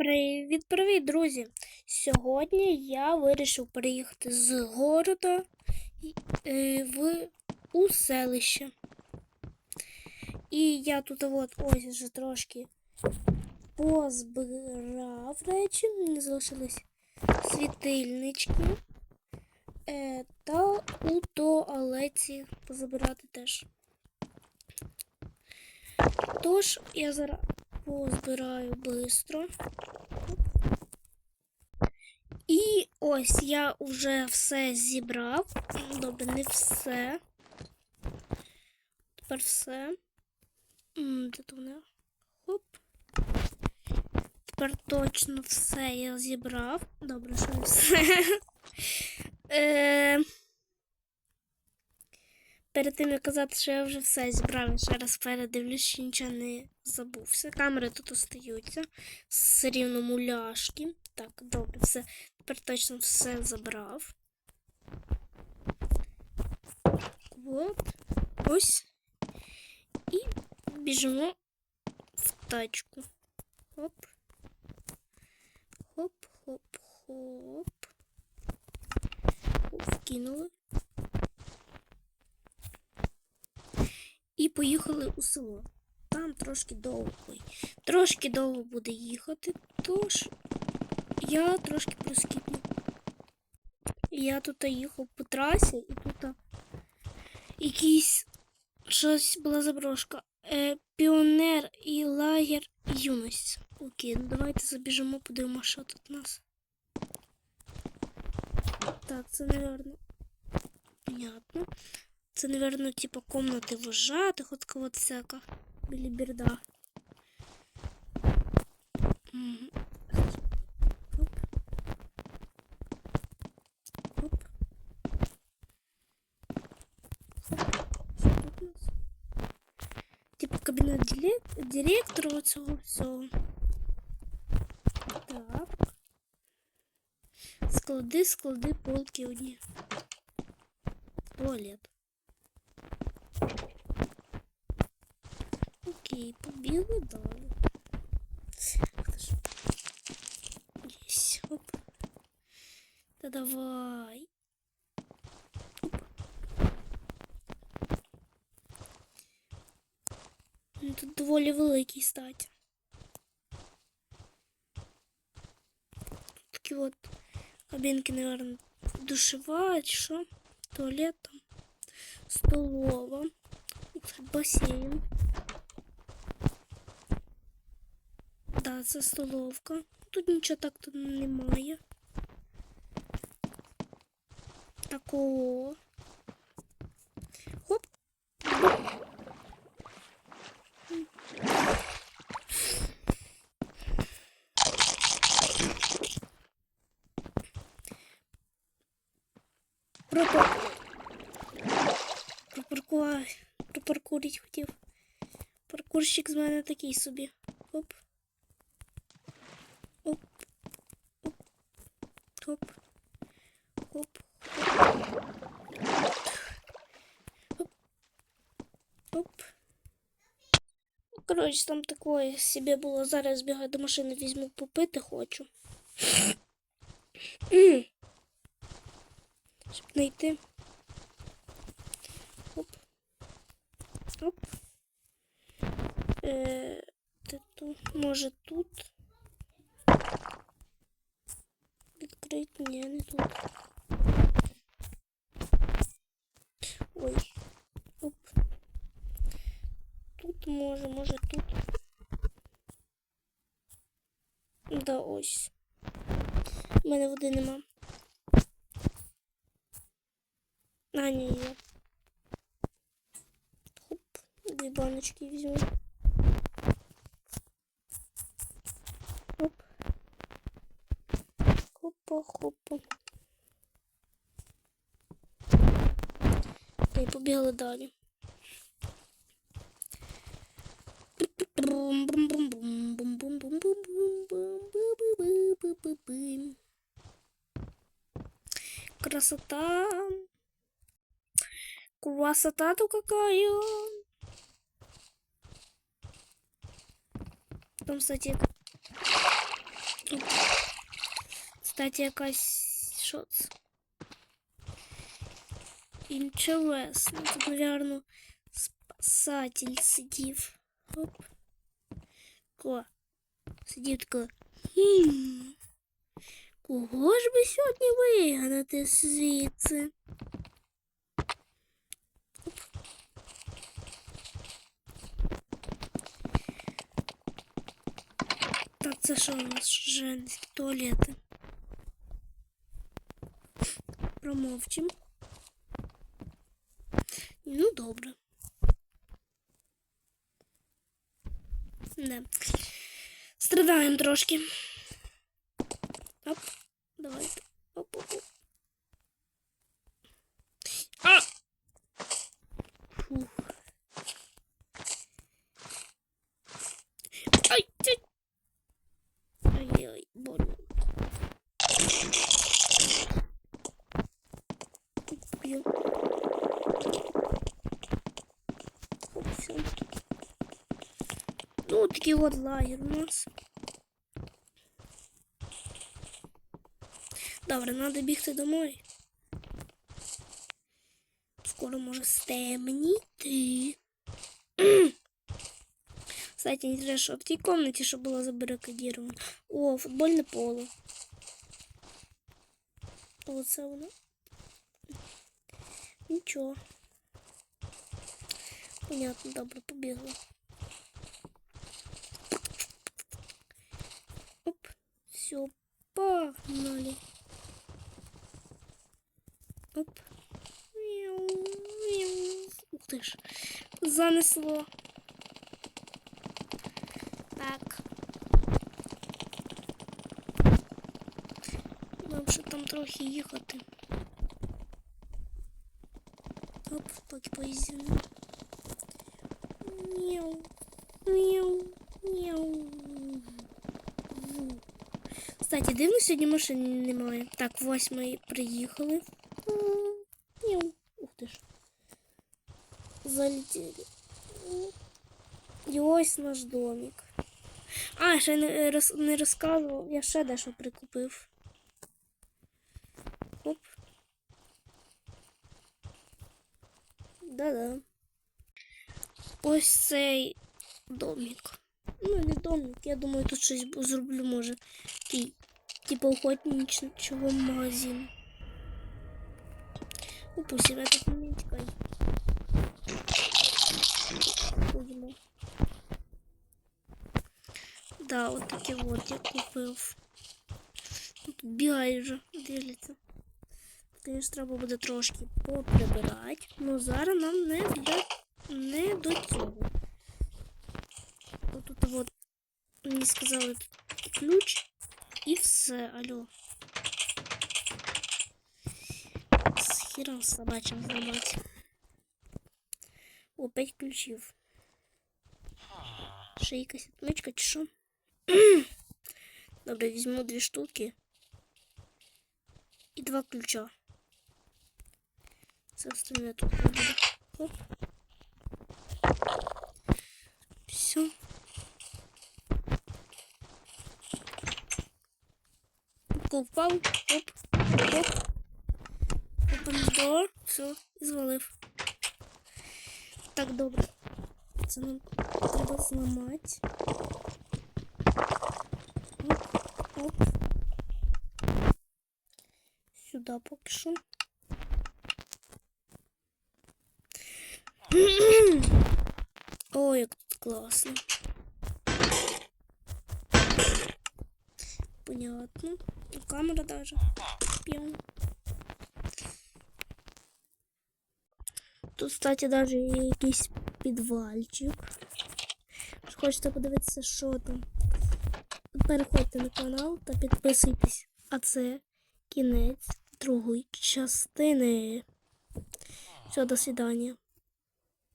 Привіт-привіт, друзі! Сьогодні я вирішив приїхати з города е, в у селище. І я тут от ось вже трошки позбирав речі. Мені залишились світильнички е, та у туалеті позабирати теж. Тож, я зараз позбираю швидко. І ось я вже все зібрав. Добре, не все. Тепер все. Де то не? Хоп. Тепер точно все я зібрав. Добре, що все. Е, Перед тим як казати, що я вже все зібрав, ще раз передивлюсь, що нічого не забувся. Камери тут остаються. Все рівно муляшки. Так, добре, все. Тепер точно все забрав. От. Ось. І біжимо в тачку. Хоп. Хоп, хоп, хоп. Вкинули. І поїхали у село. Там трошки довго. Трошки довго буде їхати, тож я трошки прискіплю. Я тут їхав по трасі і тут якийсь щось була заброшка. Е, Піонер і лагер юність. Окей, ну давайте забіжимо, подивимося, що тут у нас. Так, це, мабуть, понятно. Це, мабуть, типа комнаты вожатих от кого всяка. Біліберда. Оп. Оп. Типа кабінет директора цього все Так. склады склади, полки одні. Туалет. Окей, побігли далі. Здесь. оп. Та давай. Оп. Тут доволі великий стать. Такие вот кабінки, наверное, душева, что? туалет, там. столова, бассейн. Да, це столовка. Тут нічого так тут немає. Такого. Хоп. Пропар... Пропаркував. Пропаркурить хотів. Паркурщик з мене такий собі. Хоп. хоп. Хоп. Хоп. Хоп. Коротше, там такое себе було. Зараз бігаю до машини, візьму попити хочу. Щоб не йти. Хоп. Хоп. Е, Може тут. открыть? Не, не тут. Ой. Оп. Тут може, может, тут. Да ось. У мене води нема. А, ні, є. Хоп, дві баночки візьму. похопу. Та й побігли далі. Красота. Красота-то какая. Там, кстати, кстати, якась що це? Інчелесна. Ну, тут, мабуть, спасатель сидит. Оп. Ко. Сидів тако. Кого ж би сьогодні вигнати звідси? Оп. Так, зашел у нас женский туалет. промовчим. Ну, добре. Не. Страдаємо трошки. Оп, давайте. Оп-оп-оп. Ну, такий вот лагер у нас. Добре, надо бегать домой. Скоро может стемніти. Кстати, не зря, що в тій комнате, що було забарикадіровано. О, футбольне поле. Вот воно. Ничего. Понятно, Добро побігла. все, погнали. Оп. Мяу, мяу. Ух ты ж, занесло. Так. Нам же там трохи їхати. Оп, поки поїздимо. Кстати, дивно, сьогодні машин немає. Так, восьмої приїхали. Ем, ух ти ж. Залетели. І ось наш домик. А, ще не, е, роз, не розказував. Я ще дещо прикупив. Оп. Да-да. Ось цей домик. Ну, не домик. Я думаю, тут щось зроблю, може. Такий, типу, охотничого магазину. Ну, Упусів, я тут не тікай. Будемо. Да, вот такие вот я купил. Тут бігає вже, дивляться. Звісно, треба буде трошки поприбирати, но зараз нам не мені сказали ключ и все, алло. с хером собачим зламати. О, п'ять ключів. Ще якась отмичка, чи що? Добре, штуки и два ключа. Все остальне тут буде. Оп. Легко впав. Оп, оп. Open door. Все, і звалив. Так, добре. Це нам треба зламати. Оп, оп. Сюди поки що. Ой, як тут класно. Понятно. Камера даже. Пьем. Тут, кстати, даже є якийсь підвальчик. Хочете подивитися, що там. Переходьте на канал та підписуйтесь. А це кінець другої частини. Все, до свидання.